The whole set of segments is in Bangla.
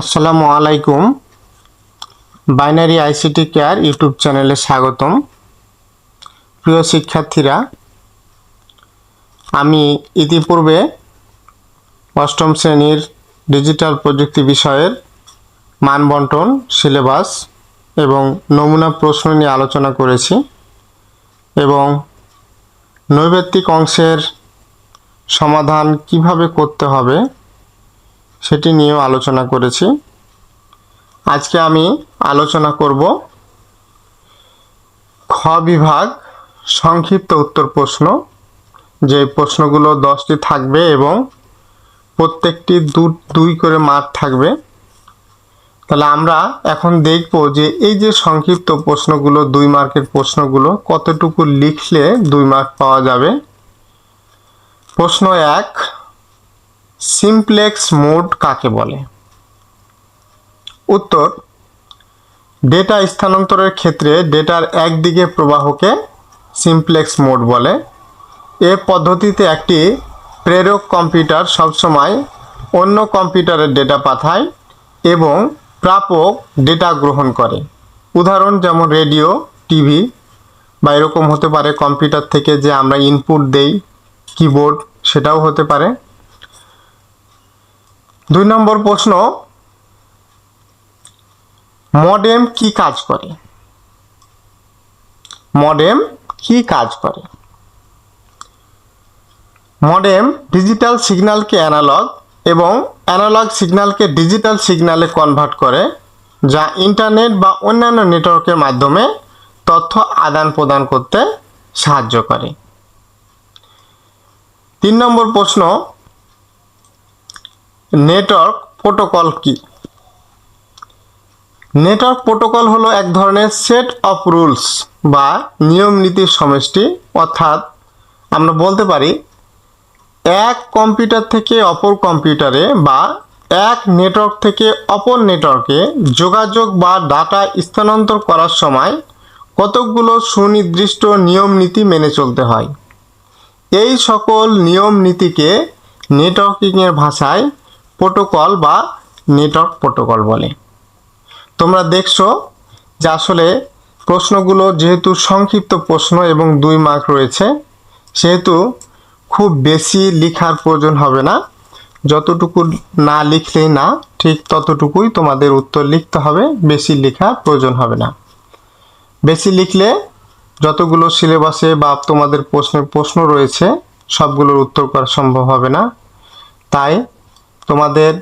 আসসালামু আলাইকুম। বাইনারি আইসিটি কেয়ার ইউটিউব চ্যানেলে স্বাগতম। প্রিয় শিক্ষার্থীরা, আমি ইতিপূর্বে অষ্টম শ্রেণির ডিজিটাল প্রযুক্তি বিষয়ের মানবন্টন, সিলেবাস এবং নমুনা প্রশ্ন নিয়ে আলোচনা করেছি এবং নৈবেত্তিক অংশের সমাধান কীভাবে করতে হবে সেটি নিয়েও আলোচনা করেছি। আজকে আমি আলোচনা করব খ বিভাগ সংক্ষিপ্ত উত্তর প্রশ্ন, যে প্রশ্নগুলো দশটি থাকবে এবং প্রত্যেকটি দু, দুই করে মার্ক থাকবে। তাহলে আমরা এখন দেখব যে এই যে সংক্ষিপ্ত প্রশ্নগুলো, দুই মার্কের প্রশ্নগুলো, কতটুকু লিখলে দুই মার্ক পাওয়া যাবে? প্রশ্ন এক সিমপ্লেক্স মোড কাকে বলে? উত্তর, ডেটা স্থানান্তরের ক্ষেত্রে ডেটার একদিকে প্রবাহকে সিমপ্লেক্স মোড বলে। এ পদ্ধতিতে একটি প্রেরক কম্পিউটার সবসময় অন্য কম্পিউটারের ডেটা পাঠায় এবং প্রাপক ডেটা গ্রহণ করে। উদাহরণ যেমন রেডিও, টিভি বা এরকম হতে পারে কম্পিউটার থেকে যে আমরা ইনপুট দেই, কিবোর্ড সেটাও হতে পারে। দুই নম্বর প্রশ্ন, মডেম কি কাজ করে? মডেম কি কাজ করে? মডেম ডিজিটাল সিগন্যালকে অ্যানালগ এবং অ্যানালগ সিগন্যালকে ডিজিটাল সিগন্যালে কনভার্ট করে, যা ইন্টারনেট বা অন্যান্য নেটওয়ার্কের মাধ্যমে তথ্য আদান প্রদান করতে সাহায্য করে। তিন নম্বর প্রশ্ন নেটওয়ার্ক প্রোটোকল কি? নেটওয়ার্ক প্রোটোকল হলো এক ধরনের সেট অফ রুলস বা নিয়ম নীতির সমষ্টি। অর্থাৎ আমরা বলতে পারি, এক কম্পিউটার থেকে অপর কম্পিউটারে বা এক নেটওয়ার্ক থেকে অপর নেটওয়ার্কে যোগাযোগ বা ডাটা স্থানান্তর করার সময় কতকগুলো সুনির্দিষ্ট নিয়ম নীতি মেনে চলতে হয়। এই সকল নিয়ম নীতিকে নেটওয়ার্কিংয়ের ভাষায় প্রোটোকল বা নেটওয়ার্ক প্রোটোকল বলে। তোমরা দেখছ যে আসলে প্রশ্নগুলো যেহেতু সংক্ষিপ্ত প্রশ্ন এবং দুই মার্ক রয়েছে, সেহেতু খুব বেশি লেখার প্রয়োজন হবে না। যতটুকু না লিখলেই না, ঠিক ততটুকুই তোমাদের উত্তর লিখতে হবে, বেশি লেখার প্রয়োজন হবে না। বেশি লিখলে যতগুলো সিলেবাসে বা তোমাদের প্রশ্নের প্রশ্ন রয়েছে, সবগুলোর উত্তর করা সম্ভব হবে না। তাই তোমাদের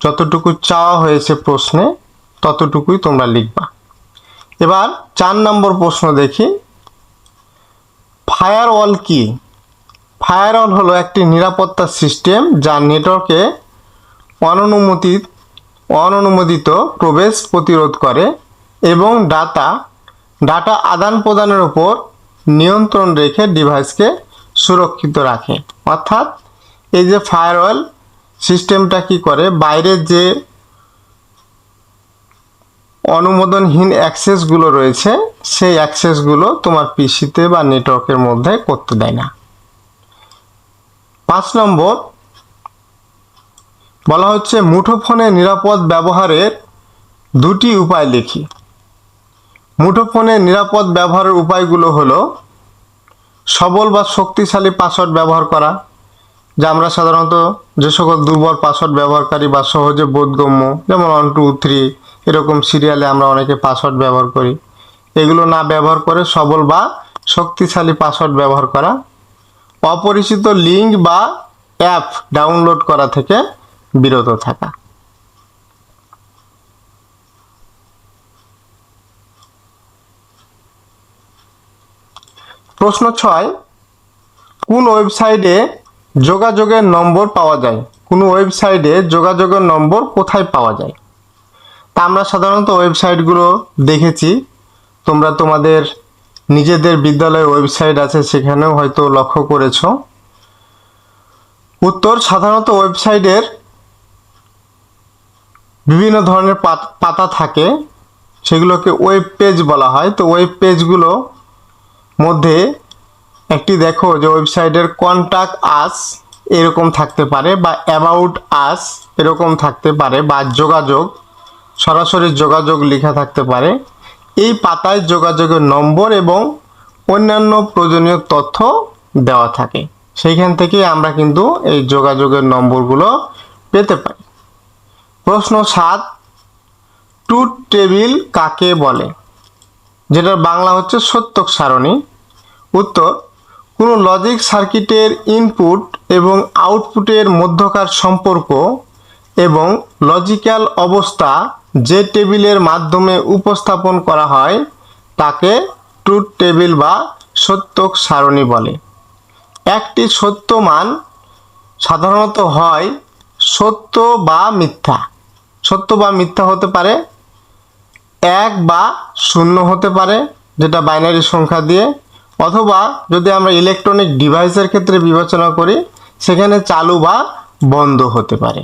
যতটুকু চাওয়া হয়েছে প্রশ্নে, ততটুকুই তোমরা লিখবা। এবার চার নম্বর প্রশ্ন দেখি। ফায়ার ফায়ারওয়াল কি? ফায়ারওয়াল হলো একটি নিরাপত্তা সিস্টেম যা নেটওয়ার্কে অননুমোদিত অননুমোদিত প্রবেশ প্রতিরোধ করে এবং ডাটা ডাটা আদান প্রদানের উপর নিয়ন্ত্রণ রেখে ডিভাইসকে সুরক্ষিত রাখে। অর্থাৎ এই যে ফায়ার ফায়ারওয়াল সিস্টেমটা কি করে? বাইরের যে অনুমোদনহীন অ্যাক্সেসগুলো রয়েছে, সেই অ্যাক্সেসগুলো তোমার পিসিতে বা নেটওয়ার্কের মধ্যে করতে দেয় না। পাঁচ নম্বর, বলা হচ্ছে মুঠোফোনে নিরাপদ ব্যবহারের দুটি উপায় লিখি। মুঠোফোনে নিরাপদ ব্যবহারের উপায়গুলো হলো, সবল বা শক্তিশালী পাসওয়ার্ড ব্যবহার করা যা আমরা সাধারণত যে সকল দুর্বল পাসওয়ার্ড ব্যবহারকারী বা সহজে বোধগম্য, যেমন ওয়ান টু থ্রি এরকম সিরিয়ালে আমরা অনেকে পাসওয়ার্ড ব্যবহার করি। এগুলো না ব্যবহার করে সবল বা শক্তিশালী পাসওয়ার্ড ব্যবহার করা। অপরিচিত লিঙ্ক বা অ্যাপ ডাউনলোড করা থেকে বিরত থাকা। প্রশ্ন ছয়, কোন ওয়েবসাইটে যোগাযোগের নম্বর পাওয়া যায়। কোনো ওয়েবসাইটে যোগাযোগের নম্বর কোথায় পাওয়া যায়? তা আমরা সাধারণত ওয়েবসাইটগুলো দেখেছি। তোমরা তোমাদের নিজেদের বিদ্যালয়ের ওয়েবসাইট আছে, সেখানেও হয়তো লক্ষ্য করেছ। উত্তর সাধারণত ওয়েবসাইটের বিভিন্ন ধরনের পাত- থাকে। সেগুলোকে ওয়েব পেজ বলা হয়। তো ওয়েব পেজগুলো মধ্যে একটি দেখো যে ওয়েবসাইটের কন্টাক্ট আস এরকম থাকতে পারে বা অ্যাবাউট আস এরকম থাকতে পারে বা যোগাযোগ, সরাসরি যোগাযোগ লেখা থাকতে পারে। এই পাতায় যোগাযোগের নম্বর এবং অন্যান্য প্রয়োজনীয় তথ্য দেওয়া থাকে। সেইখান থেকে আমরা কিন্তু এই যোগাযোগের নম্বরগুলো পেতে পারি। প্রশ্ন সাত ট্রুথ টেবিল কাকে বলে? যেটার বাংলা হচ্ছে সত্যক সারণী। উত্তর কোনো লজিক সার্কিটের ইনপুট এবং আউটপুটের মধ্যকার সম্পর্ক এবং লজিক্যাল অবস্থা যে টেবিলের মাধ্যমে উপস্থাপন করা হয়, তাকে ট্রুথ টেবিল বা সত্যক সারণী বলে। একটি সত্য মান সাধারণত হয় সত্য বা মিথ্যা। সত্য বা মিথ্যা হতে পারে, এক বা শূন্য হতে পারে, যেটা বাইনারি সংখ্যা দিয়ে অথবা যদি আমরা ইলেকট্রনিক ডিভাইসের ক্ষেত্রে বিবেচনা করি, সেখানে চালু বা বন্ধ হতে পারে।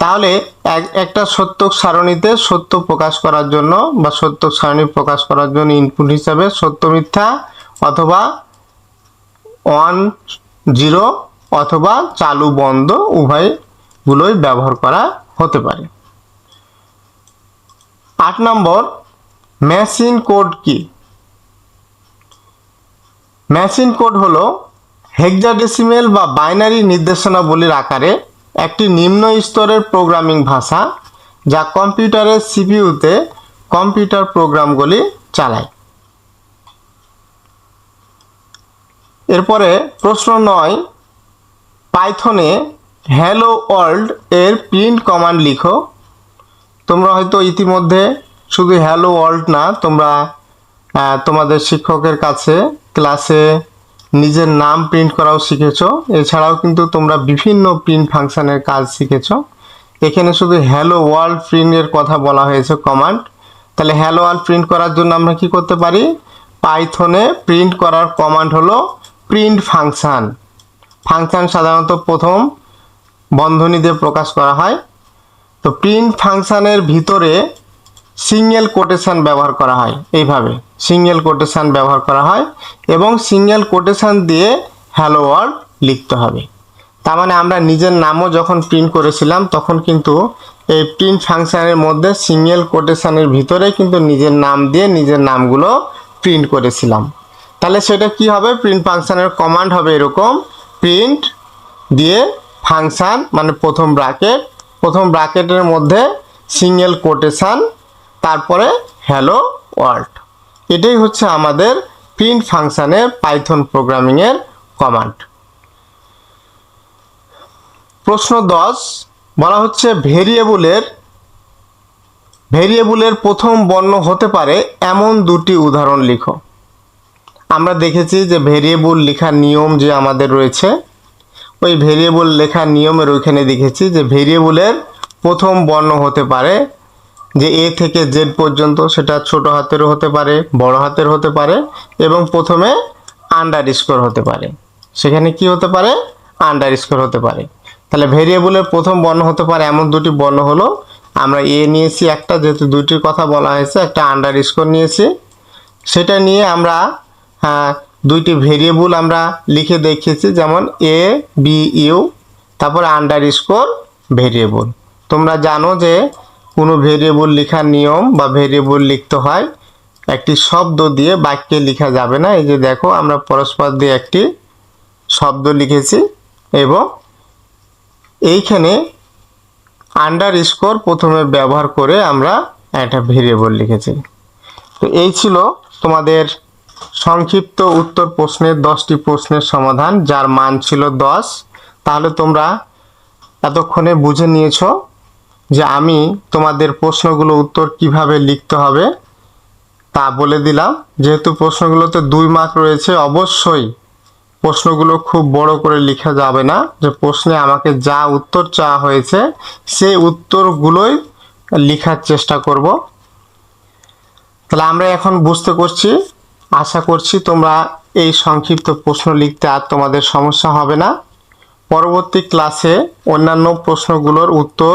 তাহলে এক, একটা সত্যক সারণীতে সত্য প্রকাশ করার জন্য বা সত্যক সারণী প্রকাশ করার জন্য ইনপুট হিসাবে সত্য মিথ্যা অথবা ওয়ান জিরো অথবা চালু বন্ধ উভয়গুলোই ব্যবহার করা হতে পারে। আট নম্বর মেশিন কোড কি? মেশিন কোড হলো হেক্সাডেসিমেল বা বাইনারি নির্দেশনাবলীর আকারে একটি নিম্ন স্তরের প্রোগ্রামিং ভাষা যা কম্পিউটারের সিপিইউতে কম্পিউটার প্রোগ্রামগুলি চালায়। এরপরে প্রশ্ন নয়, পাইথনে হ্যালো ওয়ার্ল্ড এর প্রিন্ট কমান্ড লিখো। তোমরা হয়তো ইতিমধ্যে শুধু হ্যালো ওয়ার্ল্ড না, তোমরা তোমাদের শিক্ষকের কাছে ক্লাসে নিজের নাম প্রিন্ট করাও শিখেছো। এছাড়াও কিন্তু তোমরা বিভিন্ন প্রিন্ট ফাংশনের কাজ শিখেছ। এখানে শুধু হ্যালো ওয়ার্ল্ড প্রিন্টের কথা বলা হয়েছে কমান্ড তাহলে হ্যালো ওয়ার্ল্ড প্রিন্ট করার জন্য আমরা কি করতে পারি? পাইথনে প্রিন্ট করার কমান্ড হলো প্রিন্ট ফাংশান ফাংশান সাধারণত প্রথম বন্ধনী দিয়ে প্রকাশ করা হয়। তো প্রিন্ট ফাংশানের ভিতরে সিঙ্গেল কোটেশন ব্যবহার করা হয় এইভাবে। সিঙ্গেল কোটেশন ব্যবহার করা হয় এবং সিঙ্গেল কোটেশন দিয়ে হ্যালো ওয়ার্ল্ড লিখতে হবে। তার মানে আমরা নিজের নামও যখন প্রিন্ট করেছিলাম, তখন কিন্তু এই প্রিন্ট ফাংশনের মধ্যে সিঙ্গেল কোটেশনের ভিতরে কিন্তু নিজের নাম দিয়ে নিজের নামগুলো প্রিন্ট করেছিলাম। তাহলে সেটা কি হবে? প্রিন্ট ফাংশনের কমান্ড হবে এরকম প্রিন্ট দিয়ে ফাংশন মানে প্রথম ব্র্যাকেট প্রথম ব্র্যাকেটের মধ্যে সিঙ্গেল কোটেশন তারপরে হ্যালো ওয়ার্ল্ড এটাই হচ্ছে আমাদের প্রিন্ট ফাংশনের পাইথন প্রোগ্রামিংয়ের কমান্ড প্রশ্ন দশ, বলা হচ্ছে ভেরিয়েবলের ভেরিয়েবলের প্রথম বর্ণ হতে পারে এমন দুটি উদাহরণ লিখো। আমরা দেখেছি যে ভেরিয়েবল লেখার নিয়ম যে আমাদের রয়েছে, ওই ভেরিয়েবল লেখার নিয়মের ওইখানে দেখেছি যে ভেরিয়েবলের প্রথম বর্ণ হতে পারে যে এ থেকে জেড পর্যন্ত সেটা ছোট হাতেরও হতে পারে, বড় হাতের হতে পারে এবং প্রথমে আন্ডার স্কোর হতে পারে। সেখানে কি হতে পারে? আন্ডার স্কোর হতে পারে। তাহলে ভেরিয়েবলের প্রথম বর্ণ হতে পারে, এমন দুটি বর্ণ হলো, আমরা এ নিয়েছি একটা, যেহেতু দুইটির কথা বলা হয়েছে, একটা আন্ডার স্কোর নিয়েছি। সেটা নিয়ে আমরা দুইটি ভেরিয়েবল আমরা লিখে দেখিয়েছি, যেমন এ বি ইউ তারপর আন্ডার স্কোর ভেরিয়েবল তোমরা জানো যে কোনো ভেরিয়েবল লেখার নিয়ম বা ভেরিয়েবল লিখতে হয়, একটি শব্দ দিয়ে বাক্যে লেখা যাবে না। এই যে দেখো, আমরা পরস্পর দিয়ে একটি শব্দ লিখেছি এবং এইখানে আন্ডার স্কোর প্রথমে ব্যবহার করে আমরা একটা ভেরিয়েবল লিখেছি। তো এই ছিল তোমাদের সংক্ষিপ্ত উত্তর প্রশ্নের দশটি প্রশ্নের সমাধান, যার মান ছিল দশ। তাহলে তোমরা এতক্ষণে বুঝে নিয়েছো যে আমি তোমাদের প্রশ্নগুলো উত্তর কীভাবে লিখতে হবে তা বলে দিলাম। যেহেতু প্রশ্নগুলোতে দুই মার্ক রয়েছে, অবশ্যই প্রশ্নগুলো খুব বড় করে লেখা যাবে না। যে প্রশ্নে আমাকে যা উত্তর চাওয়া হয়েছে, সেই উত্তরগুলোই লেখার চেষ্টা করব। তাহলে আমরা এখন বুঝতে করছি, আশা করছি তোমরা এই সংক্ষিপ্ত প্রশ্ন লিখতে আর তোমাদের সমস্যা হবে না। পরবর্তী ক্লাসে অন্যান্য প্রশ্নগুলোর উত্তর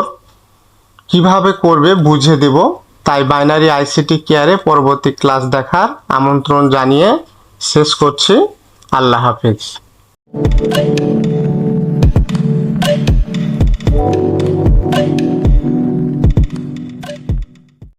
কীভাবে করবে বুঝে দেব। তাই বাইনারি আইসিটি কেয়ারে পরবর্তী ক্লাস দেখার আমন্ত্রণ জানিয়ে শেষ করছি। আল্লাহ হাফিজ।